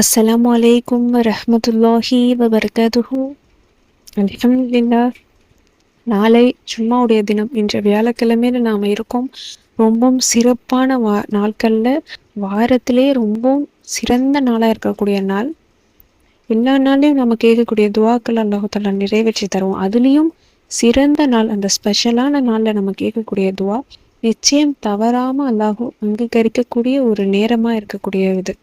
அஸ்ஸலாமு வலைக்கும் வரஹ்மத்துல்லாஹி வபரகாதுஹு அலமதுல்லா நாளை ஜும்மாவுடைய தினம். இன்று வியாழக்கிழமையில நாம் இருக்கோம். ரொம்பவும் சிறப்பான வா நாட்களில் வாரத்திலே ரொம்பவும் சிறந்த நாளாக இருக்கக்கூடிய நாள். எல்லா நாளையும் நம்ம கேட்கக்கூடிய துவாக்கள் அல்லாஹால நிறைவேற்றி தருவோம். அதுலேயும் சிறந்த நாள் அந்த ஸ்பெஷலான நாளில் நம்ம கேட்கக்கூடிய துவா நிச்சயம் தவறாமல் அல்லாஹூ அங்கீகரிக்கக்கூடிய ஒரு நேரமாக இருக்கக்கூடிய இது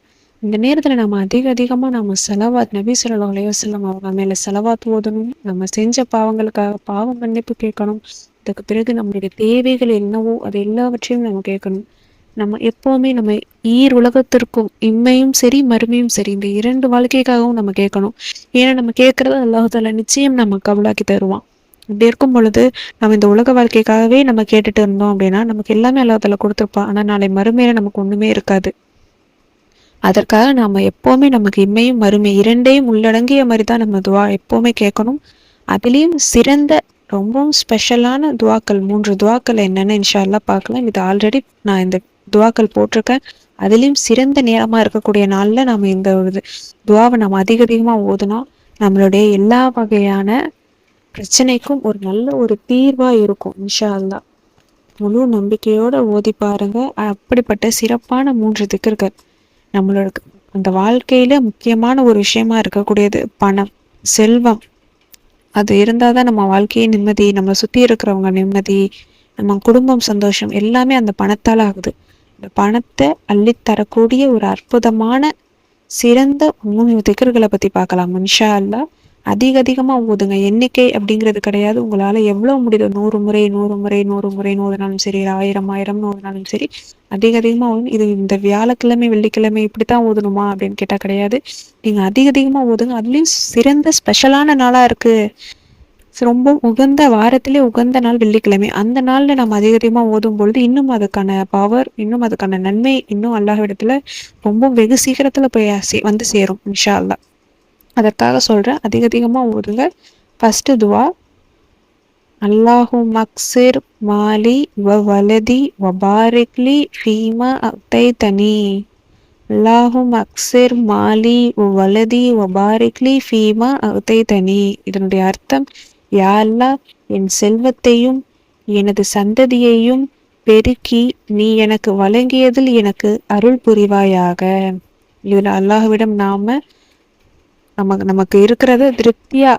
இந்த நேரத்தில் நம்ம அதிக அதிகமாக நம்ம செலவாத் நபி சொல்லா அலையவசல்லம் அவங்க மேலே செலவாத் ஓதணும் நம்ம செஞ்ச பாவங்களுக்காக பாவ மன்னிப்பு கேட்கணும். அதுக்கு பிறகு நம்மளுடைய தேவைகள் என்னவோ அது எல்லாவற்றையும் நம்ம கேட்கணும். நம்ம எப்போவுமே நம்ம ஈர் உலகத்திற்கும் இம்மையும் சரி மறுமையும் சரி இந்த இரண்டு வாழ்க்கைக்காகவும் நம்ம கேட்கணும். ஏன்னா நம்ம கேட்கறது அல்லாஹால நிச்சயம் நம்ம கவலாக்கி தருவான். இப்படி இருக்கும் பொழுது நம்ம இந்த உலக வாழ்க்கைக்காகவே நம்ம கேட்டுட்டு இருந்தோம் அப்படின்னா நமக்கு எல்லாமே அல்லாஹால கொடுத்துருப்பான். ஆனால் நாளை மறுமையில நமக்கு ஒன்றுமே இருக்காது. அதற்காக நாம் எப்போவுமே நமக்கு இம்மையும் மறுமை இரண்டையும் உள்ளடங்கிய மாதிரி தான் நம்ம துவா எப்போவுமே கேட்கணும். அதுலேயும் சிறந்த ரொம்பவும் ஸ்பெஷலான துவாக்கள் மூன்று துவாக்கள் என்னென்னு இன்ஷால்லாம் பார்க்கலாம். இது ஆல்ரெடி நான் இந்த துவாக்கள் போட்டிருக்கேன். அதுலேயும் சிறந்த நேரமாக இருக்கக்கூடிய நாளில் நம்ம இந்த ஒரு துவாவை நம்ம அதிக அதிகமாக ஓதுனா நம்மளுடைய எல்லா வகையான பிரச்சனைக்கும் ஒரு நல்ல ஒரு தீர்வாக இருக்கும் இன்ஷா அல்லா முழு நம்பிக்கையோடு ஓதி பாருங்க. அப்படிப்பட்ட சிறப்பான மூன்று திக்கர்கள் நம்மளோட அந்த வாழ்க்கையில முக்கியமான ஒரு விஷயமா இருக்கக்கூடியது பணம் செல்வம். அது இருந்தால் தான் நம்ம வாழ்க்கையே நிம்மதி நம்ம சுற்றி இருக்கிறவங்க நிம்மதி நம்ம குடும்பம் சந்தோஷம் எல்லாமே அந்த பணத்தால் ஆகுது. இந்த பணத்தை அள்ளித்தரக்கூடிய ஒரு அற்புதமான சிறந்த மூணு திகர்களை பற்றி பார்க்கலாம். இன்ஷா அல்லா அதிக அதிகமாக ஓதுங்க. எண்ணிக்கை அப்படிங்கிறது கிடையாது. உங்களால் எவ்வளோ முடியுது நூறு முறை நூறு முறை நூறு முறை நூறுனாலும் சரி ஆயிரம் ஆயிரம் நூறுனாலும் சரி அதிக அதிகமாக இது இந்த வியாழக்கிழமை வெள்ளிக்கிழமை இப்படி தான் ஓதணுமா அப்படின்னு கேட்டால் கிடையாது. நீங்கள் அதிக அதிகமாக ஓதுங்க அதுலேயும் சிறந்த ஸ்பெஷலான நாளாக இருக்குது ரொம்ப உகந்த வாரத்திலே உகந்த நாள் வெள்ளிக்கிழமை. அந்த நாளில் நம்ம அதிக அதிகமாக ஓதும் பொழுது இன்னும் அதுக்கான பவர் இன்னும் அதுக்கான நன்மை இன்னும் அல்லாஹ் ரொம்ப வெகு சீக்கிரத்தில் போய் வந்து சேரும் இன்ஷா அல்லா அதற்காக சொல்கிறேன் அதிக அதிகமாக ஓதுங்க ஃபஸ்ட்டு துவா அல்லாஹு மக்சிர் மாலி வ வலதி வபாரிக்லி ஃபீமா அத்தை தனி அல்லாஹு மக்சிர் மாலி வ வலதி வபாரிக்லி ஃபீமா அத்தை தனி இதனுடைய அர்த்தம் யாழ்லா என் செல்வத்தையும் எனது சந்ததியையும் பெருக்கி நீ எனக்கு வழங்கியதில் எனக்கு அருள் புரிவாயாக. இதில் அல்லாஹுவிடம் நாம நமக்கு நமக்கு இருக்கிறத திருப்தியா?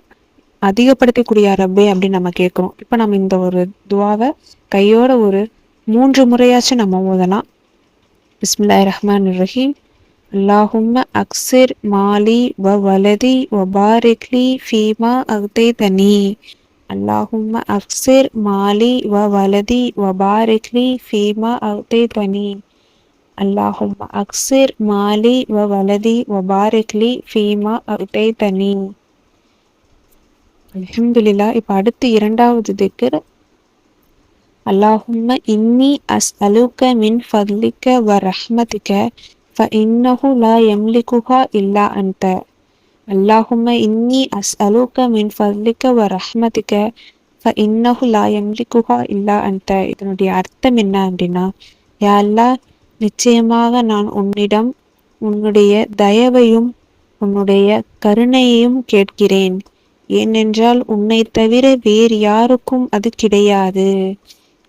அதிகப்படுத்தக்கூடிய ரப்பே அப்படின்னு நம்ம கேட்குறோம். இப்போ நம்ம இந்த ஒரு துவாவை கையோட ஒரு மூன்று முறையாச்சும் நம்ம ஓதலாம். பிஸ்மில்லாய் ரஹ்மான் ரஹீம். அல்லாஹும்ம அக்சிர் மாலி வ வலதி வ பாரிக்லி ஃபீமா அக்தே தனி அல்லாஹும்ம அக்சிர் மாலி வ வலதி வ பாரிக்லி ஃபீமா அக்தே தனி அல்லாஹும் அக்சிர் மாலி வ வலதி வ பாரிக்லி ஃபீமா தனி அலமதுல்லா இப்போ அடுத்து இரண்டாவது திக்கர் அல்லாஹும்ம இன்னி அஸ் அலுக்க மின் ஃபத்லிக்க வ ரஹ்மதிக்க ஃப இன்னஹு லா எம்லிகுஹா இல்லா அந்த அல்லாஹும்ம இன்னி அஸ் அலுக்க மின் ஃபத்லிக்க வ ரஹ்மதிக்க ஃப இன்னஹு லா எம்லிகுஹா இல்லா அந்த இதனுடைய அர்த்தம் என்ன அப்படின்னா யா அல்லா நிச்சயமாக நான் உன்னிடம் உன்னுடைய தயவையும் உன்னுடைய கருணையையும் கேட்கிறேன். ஏனென்றால் உன்னை தவிர வேறு யாருக்கும் அது கிடையாது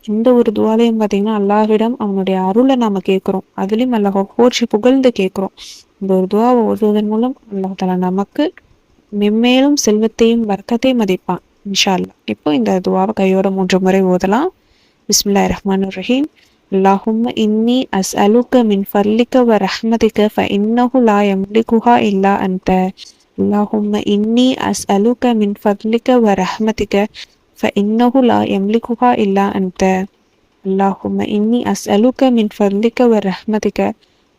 இந்த ஒரு துவாலையும் பார்த்தீங்கன்னா அல்லாஹிடம் அவனுடைய அருளை நாம கேட்குறோம் அதுலேயும் அல்லாஹ் போற்றி புகழ்ந்து கேட்குறோம் இந்த ஒரு துவாவை ஓதுவதன் மூலம் அல்லாஹ் தலா நமக்கு மெம்மேலும் செல்வத்தையும் வர்க்கத்தையும் மதிப்பான் இன்ஷா அல்லா இப்போ இந்த துவாவை கையோட மூன்று முறை ஓதலாம் பிஸ்மில்லா ரஹ்மான் ரஹீம் اللهم إني أسألك من فضلك ورحمتك فإنه لا يملكها إلا أنت اللهم إني أسألك من فضلك ورحمتك فإنه لا يملكها إلا أنت اللهم إني أسألك من فضلك ورحمتك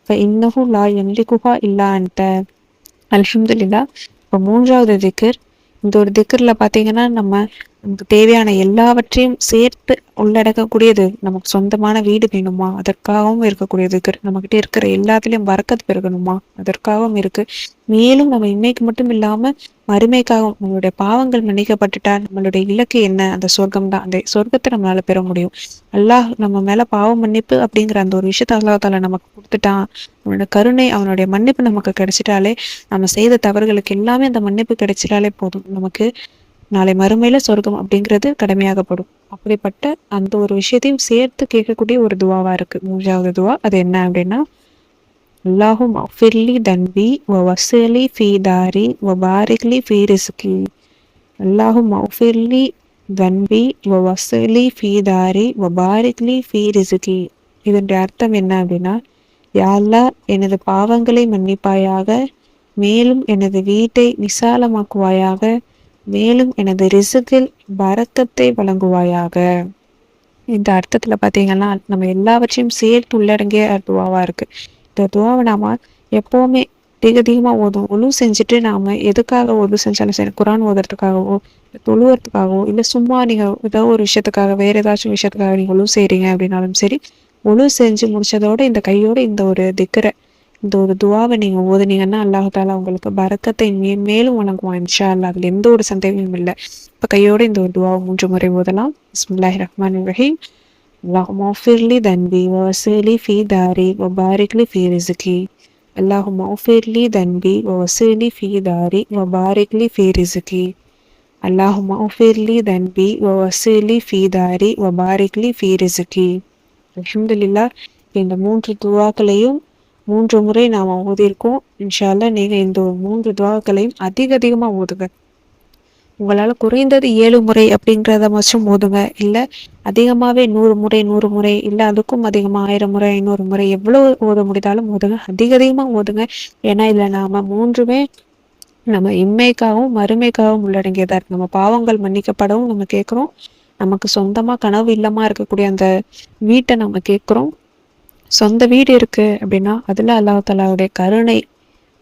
فإنه لا يملكها إلا أنت الحمد لله இப்போ மூன்றாவது திக்கர் இந்த ஒரு திக்கரில் பார்த்தீங்கன்னா நம்ம நமக்கு தேவையான எல்லாவற்றையும் சேர்த்து உள்ளடக்கக்கூடியது நமக்கு சொந்தமான வீடு வேணுமா? அதற்காகவும் இருக்கக்கூடிய திக்கர் நம்ம நம்மகிட்ட இருக்கிற எல்லாத்துலயும் வரக்கத்து பெருகணுமா? அதற்காகவும் இருக்கு. மேலும் நம்ம இன்னைக்கு மட்டும் இல்லாம மறுமைக்காக நம்மளுடைய பாவங்கள் மன்னிக்கப்பட்டுட்டா நம்மளுடைய இலக்கு என்ன? அந்த சொர்க்கம் தான் அந்த சொர்க்கத்தை நம்மளால பெற முடியும். அல்லாஹ் நம்ம மேல பாவம் மன்னிப்பு அப்படிங்கிற அந்த ஒரு விஷயத்த அல்லாஹால நமக்கு கொடுத்துட்டான் அவனோட கருணை அவனுடைய மன்னிப்பு நமக்கு கிடைச்சிட்டாலே நம்ம செய்த தவறுகளுக்கு எல்லாமே அந்த மன்னிப்பு கிடைச்சிட்டாலே போதும். நமக்கு நாளை மறுமையில சொர்க்கம் அப்படிங்கிறது கடமையாகப்படும். அப்படிப்பட்ட அந்த ஒரு விஷயத்தையும் சேர்த்து கேட்கக்கூடிய ஒரு துவாவா இருக்கு. மூன்றாவது துவா அது என்ன அப்படின்னா அல்லாஹு அஃபிர்லி தன்பி வ வசலி ஃபி தாரி வ பாரிக்லி ஃபி ரிஸ்கி அல்லாஹும் அஃபிர்லி தன்பி வ வசலி ஃபி தாரி வ பாரிக்லி ஃபி ரிஸ்கி இதனுடைய அர்த்தம் என்ன அப்படின்னா யாழ்லா எனது பாவங்களை மன்னிப்பாயாக மேலும் எனது வீட்டை விசாலமாக்குவாயாக மேலும் எனது ரிசுகில் பரத்தத்தை வழங்குவாயாக இந்த அர்த்தத்தில் பார்த்தீங்கன்னா நம்ம எல்லாவற்றையும் சேர்த்து உள்ளடங்கிய துவாவா இருக்குது இந்த துவாவை நாம எப்பவுமே அதிக அதிகமாக ஓதும். ஒழு செஞ்சுட்டு நாம எதுக்காக ஓது செஞ்சாலும் சரி குரான் ஓதுறதுக்காகவோ தொழுவுறதுக்காகவோ இல்லை சும்மா நீங்க ஏதோ ஒரு விஷயத்துக்காக வேற ஏதாச்சும் விஷயத்துக்காக நீங்க ஒழு செய்றீங்க அப்படின்னாலும் சரி ஒழு செஞ்சு முடிச்சதோட இந்த கையோட இந்த ஒரு திக்கரை இந்த ஒரு துவாவை நீங்கள் ஓதுனீங்கன்னா அல்லாஹால உங்களுக்கு பறக்கத்தை மேலும் வழங்குவான் இன்ஷா அல்லா அதில் எந்த ஒரு சந்தேகமும் இல்லை. இப்போ கையோட இந்த ஒரு துவாவை மூன்று முறை ஓதலாம். பிஸ்மில்லாஹி ரஹ்மான் ரஹீம். اللهم اغفر لي ذنبي ووسع في داري وبارك لي في رزقي اللهم اغفر لي ذنبي ووسع في داري وبارك لي في رزقي اللهم اغفر لي ذنبي ووسع في داري وبارك لي في رزقي அலமதுல்லா இந்த மூன்று துவாக்களையும் மூன்று முறை நாம் ஓதியிருக்கோம் இன்ஷால்ல நீங்கள் இந்த மூன்று துவாக்களையும் அதிக அதிகமாக ஓதுங்க உங்களால் குறைந்தது ஏழு முறை அப்படிங்கிறத மட்டும் ஓதுங்க இல்லை அதிகமாகவே நூறு முறை நூறு முறை இல்லை அதுக்கும் அதிகமாக ஆயிரம் முறை ஐநூறு முறை எவ்வளோ ஓத முடிந்தாலும் ஓதுங்க அதிக அதிகமாக ஓதுங்க ஏன்னா இதில் நாம் மூன்றுமே நம்ம இம்மைக்காகவும் மறுமைக்காகவும் உள்ளடங்கியதாக இருக்கு. நம்ம பாவங்கள் மன்னிக்கப்படவும் நம்ம கேட்குறோம். நமக்கு சொந்தமாக கனவு இல்லமாக இருக்கக்கூடிய அந்த வீட்டை நம்ம கேட்குறோம். சொந்த வீடு இருக்கு அப்படின்னா அதில் அல்லாஹாலாவுடைய கருணை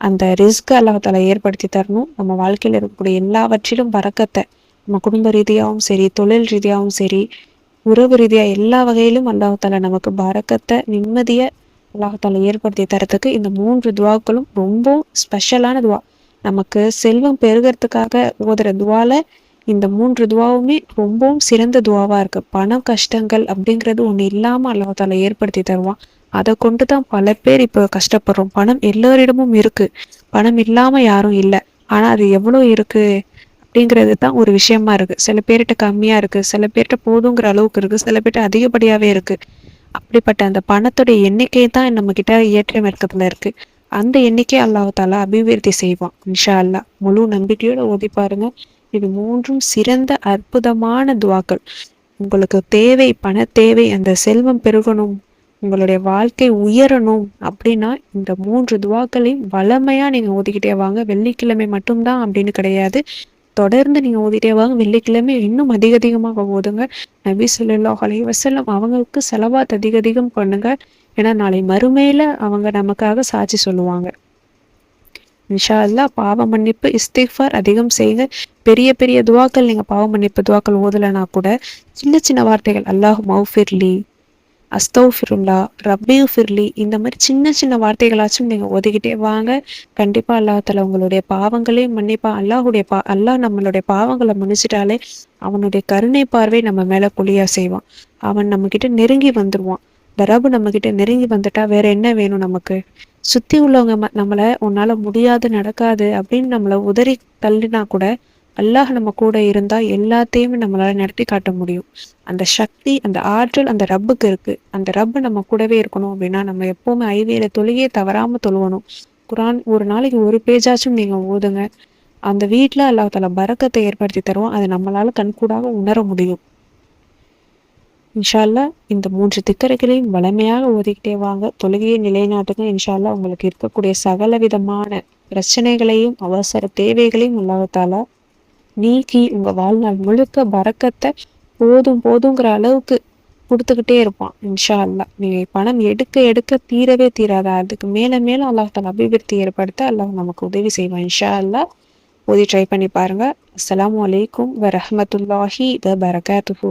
அந்த ரிஸ்க் அல்லாஹால ஏற்படுத்தி தரணும். நம்ம வாழ்க்கையில் இருக்கக்கூடிய எல்லாவற்றிலும் பறக்கத்தை நம்ம குடும்ப ரீதியாகவும் சரி தொழில் ரீதியாகவும் சரி உறவு ரீதியாக எல்லா வகையிலும் அல்லாஹால நமக்கு பறக்கத்தை நிம்மதியை அல்லாஹால ஏற்படுத்தி தரத்துக்கு இந்த மூன்று துவாக்களும் ரொம்ப ஸ்பெஷலான துவா. நமக்கு செல்வம் பெருகிறதுக்காக ஓதுற துவால இந்த மூன்று துவாவுமே ரொம்பவும் சிறந்த துவாவா இருக்கு. பண கஷ்டங்கள் அப்படிங்கிறது ஒன்று இல்லாமல் அல்லாஹால ஏற்படுத்தி தருவான். அதை கொண்டு தான் பல பேர் இப்போ கஷ்டப்படுறோம். பணம் எல்லோரிடமும் இருக்குது பணம் இல்லாமல் யாரும் இல்லை. ஆனால் அது எவ்வளோ இருக்குது அப்படிங்கிறது தான் ஒரு விஷயமா இருக்குது சில பேர்கிட்ட கம்மியாக இருக்குது சில பேர்கிட்ட போதுங்கிற அளவுக்கு இருக்குது சில பேர்கிட்ட அதிகப்படியாகவே இருக்குது அப்படிப்பட்ட அந்த பணத்துடைய எண்ணிக்கை தான் நம்மக்கிட்ட ஏற்றம் இறக்கத்துல இருக்குது அந்த எண்ணிக்கை அல்லாஹால அபிவிருத்தி செய்வான் இன்ஷா அல்லா முழு நம்பிக்கையோட ஓதி பாருங்க. இது மூன்றும் சிறந்த அற்புதமான துவாக்கள். உங்களுக்கு தேவை பண தேவை அந்த செல்வம் பெருகணும். உங்களுடைய வாழ்க்கை உயரணும் அப்படின்னா இந்த மூன்று துவாக்களையும் வளமையா நீங்க ஓதிக்கிட்டே வாங்க. வெள்ளிக்கிழமை மட்டும்தான் அப்படின்னு கிடையாது. தொடர்ந்து நீங்க ஓதிட்டே வாங்க. வெள்ளிக்கிழமை இன்னும் அதிக அதிகமாக ஓதுங்க. நபி சொல்லா அலி வசல்லம் அவங்களுக்கு செலவாத் அதிக அதிகம் பண்ணுங்க. ஏன்னா நாளை மறுமையில அவங்க நமக்காக சாட்சி சொல்லுவாங்க. இன்ஷா அல்லா பாவ மன்னிப்பு இஸ்திஃபார் அதிகம் செய்யுங்க. பெரிய பெரிய துவாக்கள் நீங்க பாவ மன்னிப்பு துவாக்கள் ஓதலைனா கூட சின்ன சின்ன வார்த்தைகள் அல்லாஹ் மௌஃபிர்லி அஸ்தௌஃபிருல்லா ரப்பியூ ஃபிர்லி இந்த மாதிரி சின்ன சின்ன வார்த்தைகளாச்சும் நீங்கள் ஒதுக்கிட்டே வாங்க. கண்டிப்பாக அல்லாஹால உங்களுடைய பாவங்களையும் மன்னிப்பா. அல்லாஹுடைய பா அல்லாஹ் நம்மளுடைய பாவங்களை மன்னிச்சிட்டாலே அவனுடைய கருணை பார்வை நம்ம மேலே குழியாக செய்வான். அவன் நம்மக்கிட்ட நெருங்கி வந்துடுவான் தரபு நம்மக்கிட்ட நெருங்கி வந்துட்டா வேற என்ன வேணும் நமக்கு? சுற்றி உள்ளவங்க நம்மளை உன்னால் முடியாது நடக்காது அப்படின்னு நம்மளை உதறி தள்ளினா கூட அல்லாஹ் நம்ம கூட இருந்தா எல்லாத்தையுமே நம்மளால நடத்தி காட்ட முடியும். அந்த சக்தி அந்த ஆற்றல் அந்த ரப்புக்கு இருக்கு. அந்த ரப்பு நம்ம கூடவே இருக்கணும் அப்படின்னா நம்ம எப்பவுமே ஐவியில தொழுகையே தவறாம தொழுவணும். குரான் ஒரு நாளைக்கு ஒரு பேஜாச்சும் நீங்க ஓதுங்க. அந்த வீட்டுல அல்லாஹ் தால பறக்கத்தை ஏற்படுத்தி தருவோம் அதை நம்மளால கண்கூடாக உணர முடியும். இன்ஷால்லா இந்த மூன்று திக்கரைகளையும் வளமையாக ஒதுக்கிட்டே வாங்க. தொழுகையை நிலைநாட்டுங்க. இன்ஷால்லா உங்களுக்கு இருக்கக்கூடிய சகல விதமான பிரச்சனைகளையும் அவசர தேவைகளையும் அல்லாஹாலா நீக்கி உங்கள் வாழ்நாள் முழுக்க பறக்கத்தை போதும் போதுங்கிற அளவுக்கு கொடுத்துக்கிட்டே இருப்பான் இன்ஷா அல்லா நீ பணம் எடுக்க எடுக்க தீரவே தீராதா? அதுக்கு மேலே மேலும் அல்லாஹ் தன் அபிவிருத்தி ஏற்படுத்த அல்லாஹ் நமக்கு உதவி செய்வான் இன்ஷா அல்லா ஓதி ட்ரை பண்ணி பாருங்க. அஸ்லாம் வலைக்கும் வரமத்துல்லாஹி ரஹமத்துல்லாஹி வ பரகாத்துஹூ